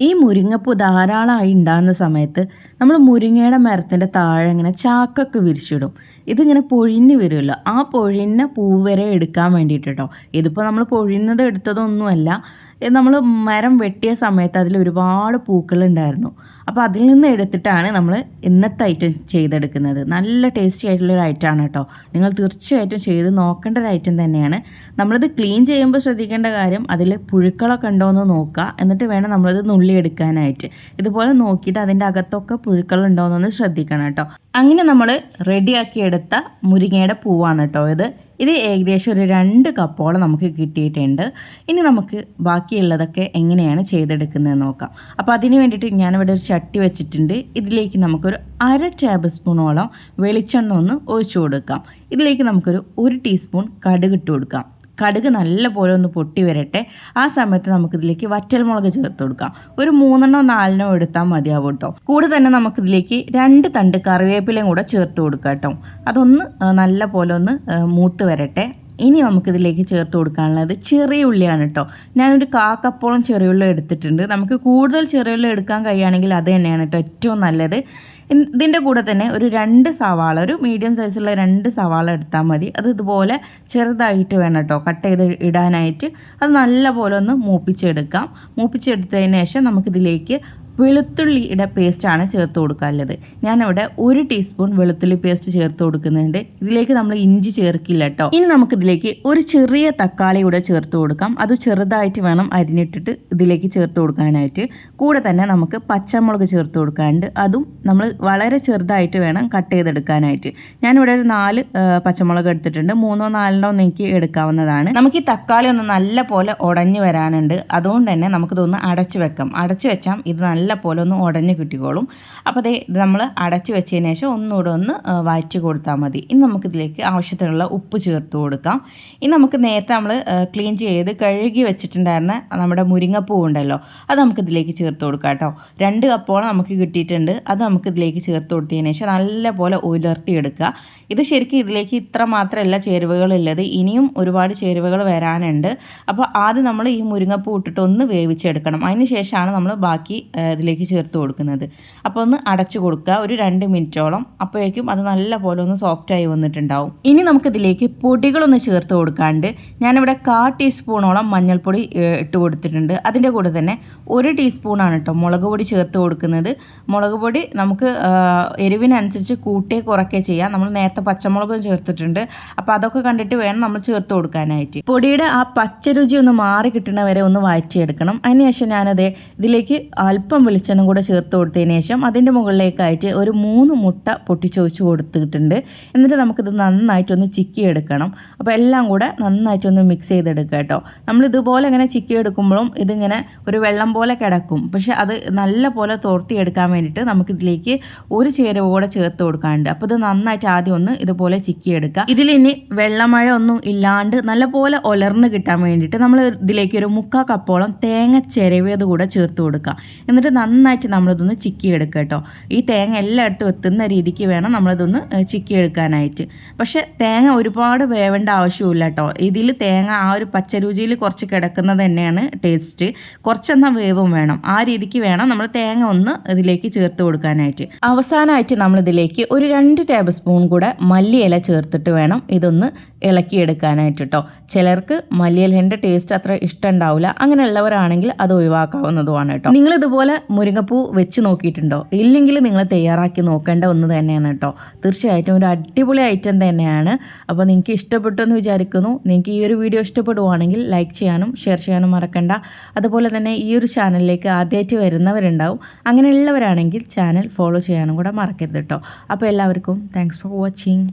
ഈ മുരിങ്ങപ്പൂ ധാരാളമായി ഉണ്ടാകുന്ന സമയത്ത് നമ്മൾ മുരിങ്ങയുടെ മരത്തിന്റെ താഴെ ഇങ്ങനെ ചാക്കൊക്കെ വിരിച്ചിടും. ഇതിങ്ങനെ പൊഴിഞ്ഞ് വരുമല്ലോ. ആ പൊഴിഞ്ഞ പൂ വരെ എടുക്കാൻ വേണ്ടിയിട്ട് ഇതിപ്പോൾ നമ്മൾ പൊഴിയുന്നത് എടുത്തതൊന്നുമല്ല. നമ്മൾ മരം വെട്ടിയ സമയത്ത് അതിൽ ഒരുപാട് പൂക്കളുണ്ടായിരുന്നു അപ്പോൾ അതിൽ നിന്ന് എടുത്തിട്ടാണ് നമ്മൾ ഇന്നത്തെ ഐറ്റം ചെയ്തെടുക്കുന്നത്. നല്ല ടേസ്റ്റി ആയിട്ടുള്ളൊരു ഐറ്റമാണ് കേട്ടോ. നിങ്ങൾ തീർച്ചയായിട്ടും ചെയ്ത് നോക്കേണ്ട ഒരു ഐറ്റം തന്നെയാണ്. നമ്മളിത് ക്ലീൻ ചെയ്യുമ്പോൾ ശ്രദ്ധിക്കേണ്ട കാര്യം അതിൽ പുഴുക്കളൊക്കെ ഉണ്ടോ എന്ന് നോക്കുക. എന്നിട്ട് വേണം നമ്മളിത് നുള്ളി എടുക്കാനായിട്ട്. ഇതുപോലെ നോക്കിയിട്ട് അതിന്റെ അകത്തൊക്കെ പുഴുക്കളുണ്ടോ എന്നൊന്ന് ശ്രദ്ധിക്കണം കേട്ടോ. അങ്ങനെ നമ്മൾ റെഡിയാക്കി എടുത്ത മുരിങ്ങയുടെ പൂവാണ് കേട്ടോ ഇത്. ഇത് ഏകദേശം ഒരു രണ്ട് കപ്പോളം നമുക്ക് കിട്ടിയിട്ടുണ്ട്. ഇനി നമുക്ക് ബാക്കിയുള്ളതൊക്കെ എങ്ങനെയാണ് ചെയ്തെടുക്കുന്നത് നോക്കാം. അപ്പോൾ അതിന് വേണ്ടിയിട്ട് ഞാനിവിടെ ഒരു ചട്ടി വെച്ചിട്ടുണ്ട്. ഇതിലേക്ക് നമുക്കൊരു അര ടേബിൾ സ്പൂണോളം വെളിച്ചെണ്ണ ഒന്ന് ഒഴിച്ചു കൊടുക്കാം. ഇതിലേക്ക് നമുക്കൊരു ഒരു ടീസ്പൂൺ കടുക് ഇട്ട് കൊടുക്കാം. കടുക് നല്ലപോലെ ഒന്ന് പൊട്ടി വരട്ടെ. ആ സമയത്ത് നമുക്കിതിലേക്ക് വറ്റൽമുളക് ചേർത്ത് കൊടുക്കാം. ഒരു മൂന്നെണ്ണോ നാലെണ്ണോ എടുത്താൽ മതിയാവും കേട്ടോ കൂടെ തന്നെ നമുക്കിതിലേക്ക് രണ്ട് തണ്ട് കറിവേപ്പിലയും കൂടെ ചേർത്ത് കൊടുക്കാം കേട്ടോ അതൊന്ന് നല്ല പോലെ ഒന്ന് മൂത്ത് വരട്ടെ. ഇനി നമുക്കിതിലേക്ക് ചേർത്ത് കൊടുക്കാനുള്ളത് ചെറിയ ഉള്ളിയാണ് കേട്ടോ ഞാനൊരു കാക്കപ്പോളം ചെറിയ ഉള്ളി എടുത്തിട്ടുണ്ട്. നമുക്ക് കൂടുതൽ ചെറിയ ഉള്ളി എടുക്കാൻ കഴിയുകയാണെങ്കിൽ അത് തന്നെയാണ് കേട്ടോ ഏറ്റവും നല്ലത്. ഇതിന്റെ കൂടെ തന്നെ ഒരു രണ്ട് സവാള ഒരു മീഡിയം സൈസുള്ള രണ്ട് സവാള എടുത്താൽ മതി. അത് ഇതുപോലെ ചെറുതായിട്ട് വേണം കേട്ടോ കട്ട് ചെയ്ത് ഇടാനായിട്ട്. അത് നല്ലപോലെ ഒന്ന് മൂപ്പിച്ചെടുക്കാം. മൂപ്പിച്ചെടുത്തതിന് ശേഷം നമുക്കിതിലേക്ക് വെളുത്തുള്ളിയുടെ പേസ്റ്റാണ് ചേർത്ത് കൊടുക്കാനുള്ളത്. ഞാനിവിടെ ഒരു ടീസ്പൂൺ വെളുത്തുള്ളി പേസ്റ്റ് ചേർത്ത് കൊടുക്കുന്നുണ്ട്. ഇതിലേക്ക് നമ്മൾ ഇഞ്ചി ചേർക്കില്ല കേട്ടോ ഇനി നമുക്കിതിലേക്ക് ഒരു ചെറിയ തക്കാളി കൂടെ ചേർത്ത് കൊടുക്കാം. അത് ചെറുതായിട്ട് വേണം അരിഞ്ഞിട്ടിട്ട് ഇതിലേക്ക് ചേർത്ത് കൊടുക്കാനായിട്ട്. കൂടെ തന്നെ നമുക്ക് പച്ചമുളക് ചേർത്ത് കൊടുക്കാനുണ്ട്. അതും നമ്മൾ വളരെ ചെറുതായിട്ട് വേണം കട്ട് ചെയ്തെടുക്കാനായിട്ട്. ഞാനിവിടെ ഒരു നാല് പച്ചമുളക് എടുത്തിട്ടുണ്ട്. മൂന്നോ നാലിനോ എനിക്ക് എടുക്കാവുന്നതാണ്. നമുക്ക് ഈ തക്കാളി ഒന്ന് നല്ല പോലെ ഉടഞ്ഞു വരാനുണ്ട്. അതുകൊണ്ട് തന്നെ നമുക്കിതൊന്ന് അടച്ചു വെക്കാം. അടച്ചു വെച്ചാൽ ഇത് നല്ല നല്ല പോലെ ഒന്ന് ഉടഞ്ഞ് കിട്ടിക്കോളും. അപ്പോൾ അതേ നമ്മൾ അടച്ച് വെച്ചതിന് ശേഷം ഒന്നുകൂടെ ഒന്ന് വഴറ്റി കൊടുത്താൽ മതി. ഇനി നമുക്കിതിലേക്ക് ആവശ്യത്തിനുള്ള ഉപ്പ് ചേർത്ത് കൊടുക്കാം. ഇനി നമുക്ക് നേരത്തെ നമ്മൾ ക്ലീൻ ചെയ്ത് കഴുകി വെച്ചിട്ടുണ്ടായിരുന്ന നമ്മുടെ മുരിങ്ങപ്പൂ ഉണ്ടല്ലോ അത് നമുക്കിതിലേക്ക് ചേർത്ത് കൊടുക്കാം കേട്ടോ. രണ്ട് കപ്പോളം നമുക്ക് കിട്ടിയിട്ടുണ്ട്. അത് നമുക്കിതിലേക്ക് ചേർത്ത് കൊടുത്തതിന് ശേഷം നല്ല പോലെ ഉലർത്തിയെടുക്കുക. ഇത് ശരിക്കും ഇതിലേക്ക് ഇത്ര മാത്രമല്ല ചേരുവകളുള്ളത് ഇനിയും ഒരുപാട് ചേരുവകൾ വരാനുണ്ട്. അപ്പോൾ ആദ്യം നമ്മൾ ഈ മുരിങ്ങപ്പൂ ഇട്ടിട്ട് ഒന്ന് വേവിച്ചെടുക്കണം. അതിന് ശേഷമാണ് നമ്മൾ ബാക്കി ഇതിലേക്ക് ചേർത്ത് കൊടുക്കുന്നത്. അപ്പോൾ ഒന്ന് അടച്ചു കൊടുക്കുക. ഒരു രണ്ട് മിനിറ്റോളം. അപ്പോഴേക്കും അത് നല്ല പോലെ ഒന്ന് സോഫ്റ്റായി വന്നിട്ടുണ്ടാവും. ഇനി നമുക്കിതിലേക്ക് പൊടികളൊന്ന് ചേർത്ത് കൊടുക്കാണ്ട് ഞാനിവിടെ കാ ടീസ്പൂണോളം മഞ്ഞൾപ്പൊടി ഇട്ട് കൊടുത്തിട്ടുണ്ട്. അതിന്റെ കൂടെ തന്നെ ഒരു ടീസ്പൂണാണ് കേട്ടോ മുളക് പൊടി ചേർത്ത് കൊടുക്കുന്നത്. മുളക് പൊടി നമുക്ക് എരിവിനനുസരിച്ച് കൂട്ടേ കുറക്കേ ചെയ്യാം. നമ്മൾ നേരത്തെ പച്ചമുളകും ചേർത്തിട്ടുണ്ട്. അപ്പോൾ അതൊക്കെ കണ്ടിട്ട് വേണം നമ്മൾ ചേർത്ത് കൊടുക്കാനായിട്ട്. പൊടിയുടെ ആ പച്ച രുചി ഒന്ന് മാറി കിട്ടുന്ന വരെ ഒന്ന് വഴറ്റിയെടുക്കണം. അതിനുശേഷം ഞാനത് ഇതിലേക്ക് അല്പം വെളിച്ചെണ്ണ കൂടെ ചേർത്ത് കൊടുത്തതിന് ശേഷം അതിന്റെ മുകളിലേക്കായിട്ട് ഒരു മൂന്ന് മുട്ട പൊട്ടിച്ചൊഴിച്ച് കൊടുത്തിട്ടുണ്ട്. എന്നിട്ട് നമുക്കിത് നന്നായിട്ടൊന്ന് ചിക്കി എടുക്കണം അപ്പോൾ എല്ലാം കൂടെ നന്നായിട്ടൊന്ന് മിക്സ് ചെയ്തെടുക്കുക കേട്ടോ. നമ്മൾ ഇതുപോലെ ഇങ്ങനെ ചിക്കി എടുക്കുമ്പോഴും ഇതിങ്ങനെ ഒരു വെള്ളം പോലെ കിടക്കും. പക്ഷെ അത് നല്ല പോലെ തോർത്തിയെടുക്കാൻ വേണ്ടിയിട്ട് നമുക്കിതിലേക്ക് ഒരു ചേരുവ കൂടെ ചേർത്ത് കൊടുക്കാനുണ്ട്. അപ്പോൾ ഇത് നന്നായിട്ട് ആദ്യം ഒന്ന് ഇതുപോലെ ചിക്കി എടുക്കുക ഇതിലിനി വെള്ളമഴ ഒന്നും ഇല്ലാണ്ട് നല്ലപോലെ ഒലർന്ന് കിട്ടാൻ വേണ്ടിയിട്ട് നമ്മൾ ഇതിലേക്ക് ഒരു മുക്കാ കപ്പോളം തേങ്ങ ചിരവിയത് കൂടെ ചേർത്ത് കൊടുക്കുക. എന്നിട്ട് നന്നായിട്ട് നമ്മളിതൊന്ന് ചിക്കി എടുക്കുക കേട്ടോ. ഈ തേങ്ങ എല്ലായിടത്തും എത്തുന്ന രീതിക്ക് വേണം നമ്മളിതൊന്ന് ചിക്കി എടുക്കാനായിട്ട് പക്ഷേ തേങ്ങ ഒരുപാട് വേവേണ്ട ആവശ്യമില്ല കേട്ടോ. ഇതിൽ തേങ്ങ ആ ഒരു പച്ച രുചിയിൽ കുറച്ച് കിടക്കുന്നത് തന്നെയാണ് ടേസ്റ്റ്. കുറച്ചെന്നാൽ വേവും വേണം. ആ രീതിക്ക് വേണം നമ്മൾ തേങ്ങ ഒന്ന് ഇതിലേക്ക് ചേർത്ത് കൊടുക്കാനായിട്ട്. അവസാനമായിട്ട് നമ്മളിതിലേക്ക് ഒരു രണ്ട് ടേബിൾ സ്പൂൺ കൂടെ മല്ലിയില ചേർത്തിട്ട് വേണം ഇതൊന്ന് ഇളക്കിയെടുക്കാനായിട്ട് കേട്ടോ. ചിലർക്ക് മല്ലിയിലേന്റെ ടേസ്റ്റ് അത്ര ഇഷ്ടം ഉണ്ടാവില്ല. അങ്ങനെയുള്ളവരാണെങ്കിൽ അത് ഒഴിവാക്കാവുന്നതുമാണ് കേട്ടോ. നിങ്ങളിതുപോലെ മുരിങ്ങപ്പൂ വെച്ച് നോക്കിയിട്ടുണ്ടോ? ഇല്ലെങ്കിൽ നിങ്ങൾ തയ്യാറാക്കി നോക്കേണ്ട ഒന്ന് തന്നെയാണ് കേട്ടോ. തീർച്ചയായിട്ടും ഒരു അടിപൊളി ഐറ്റം തന്നെയാണ്. അപ്പോൾ നിങ്ങൾക്ക് ഇഷ്ടപ്പെട്ടെന്ന് വിചാരിക്കുന്നു. നിങ്ങൾക്ക് ഈ ഒരു വീഡിയോ ഇഷ്ടപ്പെടുവാണെങ്കിൽ ലൈക്ക് ചെയ്യാനും ഷെയർ ചെയ്യാനും മറക്കണ്ട. അതുപോലെ തന്നെ ഈ ഒരു ചാനലിലേക്ക് ആദ്യമായിട്ട് വരുന്നവരുണ്ടാവും. അങ്ങനെയുള്ളവരാണെങ്കിൽ ചാനൽ ഫോളോ ചെയ്യാനും കൂടെ മറക്കരുത് കേട്ടോ. അപ്പോൾ എല്ലാവർക്കും താങ്ക്സ് ഫോർ വാച്ചിങ്